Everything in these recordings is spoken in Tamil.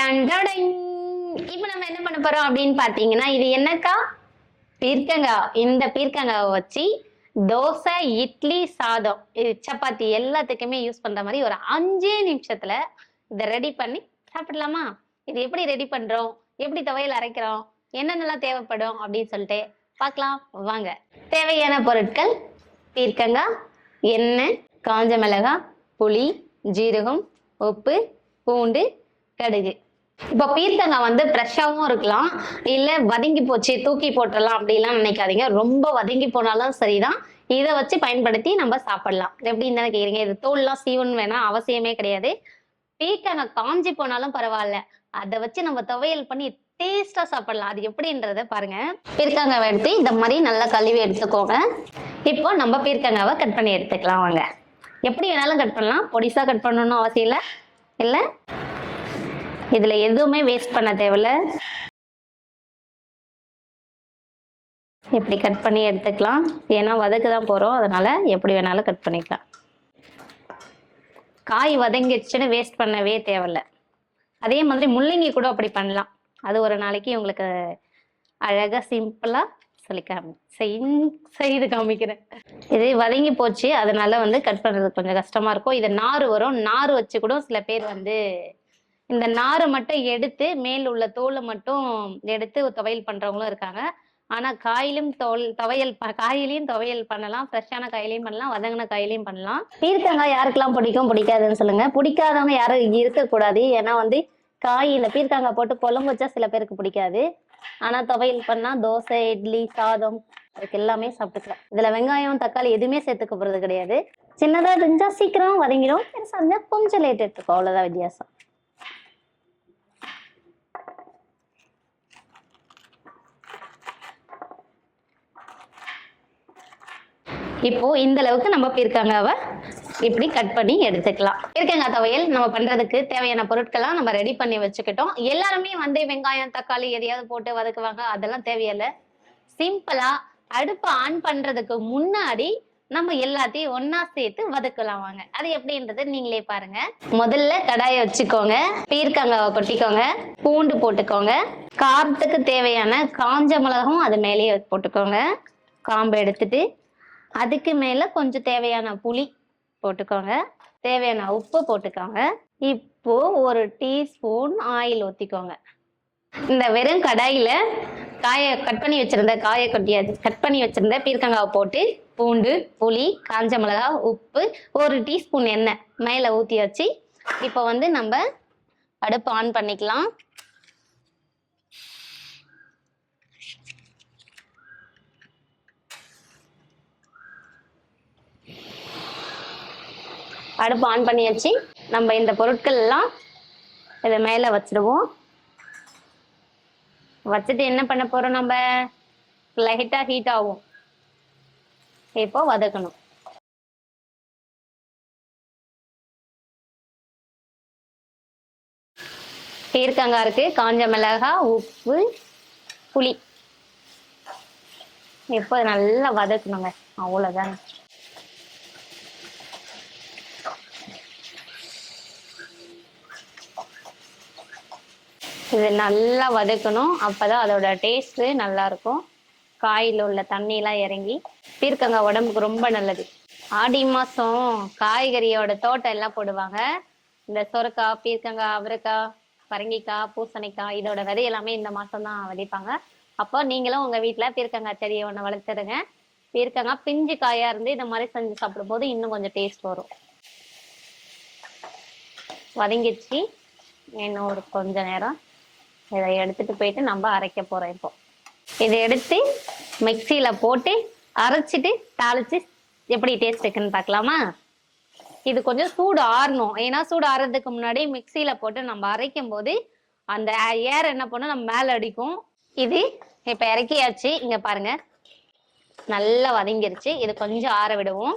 டண்டடங். இப்ப நம்ம என்ன பண்ண போறோம் அப்படின்னு பாத்தீங்கன்னா இது என்னக்கா? பீர்க்கங்காய் இந்த பீர்க்கங்காவை வச்சு தோசை இட்லி சாதம் இது சப்பாத்தி எல்லாத்துக்குமே யூஸ் பண்ற மாதிரி ஒரு அஞ்சே நிமிஷத்துல இதை ரெடி பண்ணி சாப்பிடலாமா? இது எப்படி ரெடி பண்றோம்? எப்படி துவையல் அரைக்கிறோம்? என்னென்னலாம் தேவைப்படும் அப்படின்னு சொல்லிட்டு பார்க்கலாம். வாங்க. தேவையான பொருட்கள் பீர்க்கங்காய் எண்ணெய் காஞ்ச மிளகாய் புளி ஜீரகம் உப்பு பூண்டு கடுகு. இப்போ பீர்த்தங்காய் வந்து ஃப்ரெஷ்ஷாகவும் இருக்கலாம். இல்லை வதங்கி போச்சு தூக்கி போட்டுடலாம் அப்படிலாம் நினைக்காதீங்க. ரொம்ப வதங்கி போனாலும் சரிதான். இதை வச்சு பயன்படுத்தி நம்ம சாப்பிடலாம். எப்படின்னு தானே கேக்குறீங்க? இது தோல்லாம் சீவன் வேணாம் அவசியமே கிடையாது. பீர்க்கங்காய் காஞ்சி போனாலும் பரவாயில்ல. அதை வச்சு நம்ம துவையல் பண்ணி டேஸ்டா சாப்பிடலாம். அது எப்படின்றத பாருங்க. பீர்க்கங்காவை எடுத்து இந்த மாதிரி நல்லா கழுவி எடுத்துக்கோங்க. இப்போ நம்ம பீர்க்கங்காவை கட் பண்ணி எடுத்துக்கலாம் வாங்க. எப்படி வேணாலும் கட் பண்ணலாம். பொடிசா கட் பண்ணணும்னு அவசியம் இல்லை. இல்லை? இதுல எதுவுமே வேஸ்ட் பண்ண தேவையில்ல. இப்படி கட் பண்ணி எடுத்துக்கலாம். ஏன்னா வதக்கு தான் போகிறோம் அதனால எப்படி வேணாலும் கட் பண்ணிக்கலாம். காய் வதங்கிடுச்சுன்னு வேஸ்ட் பண்ணவே தேவையில்ல. அதே மாதிரி முள்ளங்கி கூட அப்படி பண்ணலாம். அது ஒரு நாளைக்கு உங்களுக்கு அழகாக சிம்பிளாக சொல்லி காமி செய்- செய்து காமிக்கிறேன். இது வதங்கி போச்சு. அதனால வந்து கட் பண்ணுறது கொஞ்சம் கஷ்டமாக இருக்கும். இது நார் வரும். நார் வச்சு கூட சில பேர் வந்து இந்த நாரை மட்டும் எடுத்து மேல் உள்ள தோலை மட்டும் எடுத்து துவையல் பண்றவங்களும் இருக்காங்க. ஆனா காயிலும் தோல் துவையல் காயிலையும் துவையல் பண்ணலாம். ஃப்ரெஷ்ஷான காயிலையும் பண்ணலாம். வதங்கின காயிலையும் பண்ணலாம். பீர்க்கங்காய் யாருக்கெல்லாம் பிடிக்கும் பிடிக்காதுன்னு சொல்லுங்க. பிடிக்காதவங்க யாரும் இருக்கக்கூடாது. ஏன்னா வந்து காயில பீர்க்கங்காய் போட்டு குழம்பு வச்சா சில பேருக்கு பிடிக்காது. ஆனா துவையல் பண்ணா தோசை இட்லி சாதம் அதுக்கு எல்லாமே சாப்பிட்டுக்கலாம். இதுல வெங்காயம் தக்காளி எதுவுமே சேர்த்துக்க போறது கிடையாது. சின்னதா இருந்தா சீக்கிரம் வதங்கிடும். பெருசா இருந்தா கொஞ்சம் லேட் எடுத்துக்கும். அவ்வளவுதான் வித்தியாசம். இப்போ இந்த அளவுக்கு நம்ம பீர்க்கங்காவை இப்படி கட் பண்ணி எடுத்துக்கலாம். பீர்க்கங்காய் துவையல் நம்ம பண்றதுக்கு தேவையான பொருட்கள்லாம் நம்ம ரெடி பண்ணி வச்சுக்கிட்டோம். எல்லாருமே வந்து வெங்காயம் தக்காளி எதையாவது போட்டு வதக்குவாங்க அதெல்லாம் தேவையில்லை. சிம்பிளா அடுப்பை ஆன் பண்றதுக்கு முன்னாடி நம்ம எல்லாத்தையும் ஒன்னா சேர்த்து வதக்கலாம் வாங்க. அது எப்படின்றது நீங்களே பாருங்க. முதல்ல கடாயை வச்சுக்கோங்க. பீர்க்கங்காவை கொட்டிக்கோங்க. பூண்டு போட்டுக்கோங்க. காரத்துக்கு தேவையான காஞ்ச மிளகும் அது மேலேயே போட்டுக்கோங்க. காம்பு எடுத்துட்டு அதுக்கு மேல கொஞ்சம் தேவையான புளி போட்டுக்கோங்க. தேவையான உப்பு போட்டுக்கோங்க. இப்போ ஒரு டீஸ்பூன் ஆயில் ஊத்திக்கோங்க. இந்த வெறும் கடாயில காய கட் பண்ணி வச்சிருந்த காய கொட்டியாச்சு கட் பண்ணி வச்சிருந்த பீர்க்கங்காவை போட்டு பூண்டு புளி காஞ்ச மிளகாய் உப்பு ஒரு டீஸ்பூன் எண்ணெய் மேல ஊத்தியாச்சு இப்போ வந்து நம்ம அடுப்பு ஆன் பண்ணிக்கலாம். அடுப்பு ஆன் பண்ணியாச்சு நம்ம இந்த பொருட்கள் எல்லாம் இதை மேல வச்சிடுவோம் வச்சுட்டு என்ன பண்ண போறோம் நம்ம? லைட்டா ஹீட் ஆகும். இப்போ வதக்கணும். பீர்க்கங்காய் இருக்கு காஞ்ச மிளகா உப்பு புளி. இப்போ நல்லா வதக்கணுங்க. அவ்வளவுதான் இது நல்லா வதக்கணும். அப்பதான் அதோட டேஸ்ட் நல்லா இருக்கும் உள்ள தண்ணியெலாம் இறங்கி பீர்க்கங்காய் உடம்புக்கு ரொம்ப நல்லது. ஆடி மாசம் காய்கறியோட தோட்டம் எல்லாம் போடுவாங்க. இந்த சொரக்காய் பீர்க்கங்காய் அவரைக்காய் பரங்கிக்காய் பூசணிக்காய் இதோட விதை எல்லாமே இந்த மாசம் தான் விதைப்பாங்க. அப்போ நீங்களும் உங்க வீட்டில் பீர்க்கங்காய் செடியை ஒன்று வளர்த்துடுங்க. பீர்க்கங்காய் பிஞ்சு காயா இருந்து இந்த மாதிரி செஞ்சு சாப்பிடும்போது இன்னும் கொஞ்சம் டேஸ்ட் வரும். வதங்கிடுச்சு. இன்னும் ஒரு கொஞ்ச நேரம். இதை எடுத்துட்டு போயிட்டு நம்ம அரைக்க போறோம் இப்போ. இதை எடுத்து மிக்சியில போட்டு அரைச்சிட்டு தாளிச்சு எப்படி டேஸ்ட் இருக்குன்னு பார்க்கலாமா? இது கொஞ்சம் சூடு ஆறணும். ஏன்னா சூடு ஆறுறதுக்கு முன்னாடி மிக்சியில போட்டு நம்ம அரைக்கும் போது அந்த ஏர் என்ன பண்ணும்? நம்ம மேல அடிக்கும். இது இப்ப இறக்கியாச்சு. இங்க பாருங்க. நல்லா வதங்கிருச்சு. இது கொஞ்சம் ஆற விடுவோம்.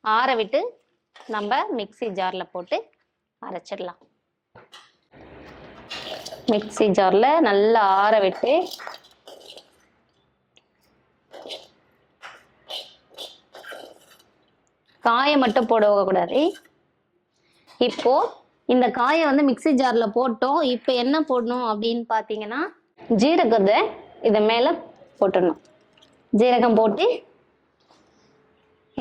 ஆற விட்டு நம்ம மிக்ஸி ஜார்ல போட்டு அரைச்சிடலாம். மிக்ஸி ஜாரில் நல்லா ஆற விட்டு காயை மட்டும் போட கூடாது. இப்போ இந்த காயை வந்து மிக்ஸி ஜாரில் போட்டோம். இப்போ என்ன போடணும் அப்படின்னு பார்த்தீங்கன்னா ஜீரகத்தை இதை மேலே போட்டுடணும். ஜீரகம் போட்டு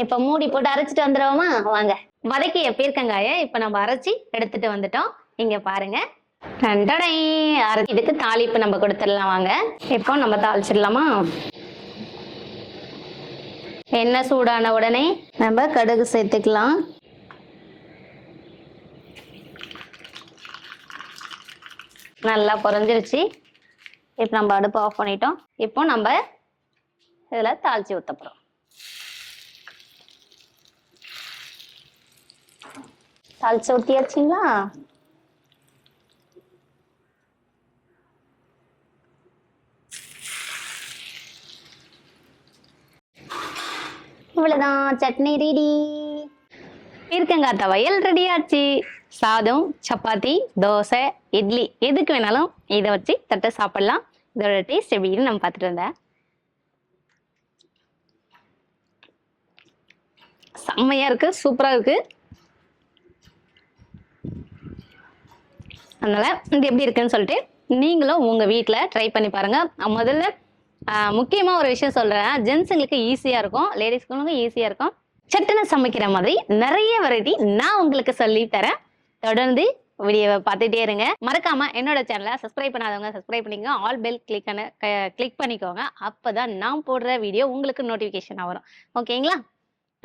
இப்போ மூடி போட்டு அரைச்சிட்டு வந்துடுவோமா? வாங்க. வதக்கிய பீர்க்கங்காயை இப்போ நம்ம அரைச்சி எடுத்துட்டு வந்துட்டோம். இங்கே பாருங்கள் டண்டடை இதுக்கு தாளிப்பு நம்ம கொடுத்துடலாம் வாங்க. இப்போ நம்ம தாளிச்சிடலாமா? எண்ணெய் சூடான உடனே? நம்ம கடுகு சேர்த்துக்கலாம். நல்லா குறைஞ்சிருச்சு இப்போ நம்ம அடுப்பு ஆஃப் பண்ணிட்டோம். இப்போ நம்ம இதில் தாளிச்சு ஊற்ற போகிறோம் தாளிச்சு ஊற்றியாச்சுங்களா இவ்வளவுதான் சட்னி ரெடி பீர்க்கங்காய் துவையல் ரெடி ஆச்சு. சாதம் சப்பாத்தி தோசை இட்லி எதுக்கு வேணாலும் இதை வச்சு தட்டை சாப்பிடலாம். இதோட டேஸ்ட் எப்படின்னு நம்ம பார்த்துட்டு இருந்தேன் செம்மையா இருக்கு சூப்பராக இருக்கு. அதனால் இது எப்படி இருக்குன்னு சொல்லிட்டு நீங்களும் உங்கள் வீட்டில் ட்ரை பண்ணி பாருங்க. முதல்ல முக்கியமாக முக்கியமா ஒரு விஷயம் சொல்றேன். ஜென்ஸுங்களுக்கு ஈஸியா இருக்கும். லேடிஸ்களுக்கும் ஈஸியா இருக்கும். சட்டுன்னு சமைக்கிற மாதிரி நிறைய வெரைட்டி நான் உங்களுக்கு சொல்லி தரேன். தொடர்ந்து வீடியோவை பார்த்துட்டே இருங்க. மறக்காம என்னோட சேனலை சப்ஸ்கிரைப் பண்ணாதவங்க சப்ஸ்கிரைப் பண்ணிக்கோங்க. ஆல் பெல் கிளிக் கிளிக் பண்ணிக்கோங்க. அப்பதான் நான் போடுற வீடியோ உங்களுக்கு நோட்டிஃபிகேஷன் வரும். ஓகேங்களா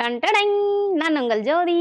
டன் டடங். நான் உங்கள் ஜோதி.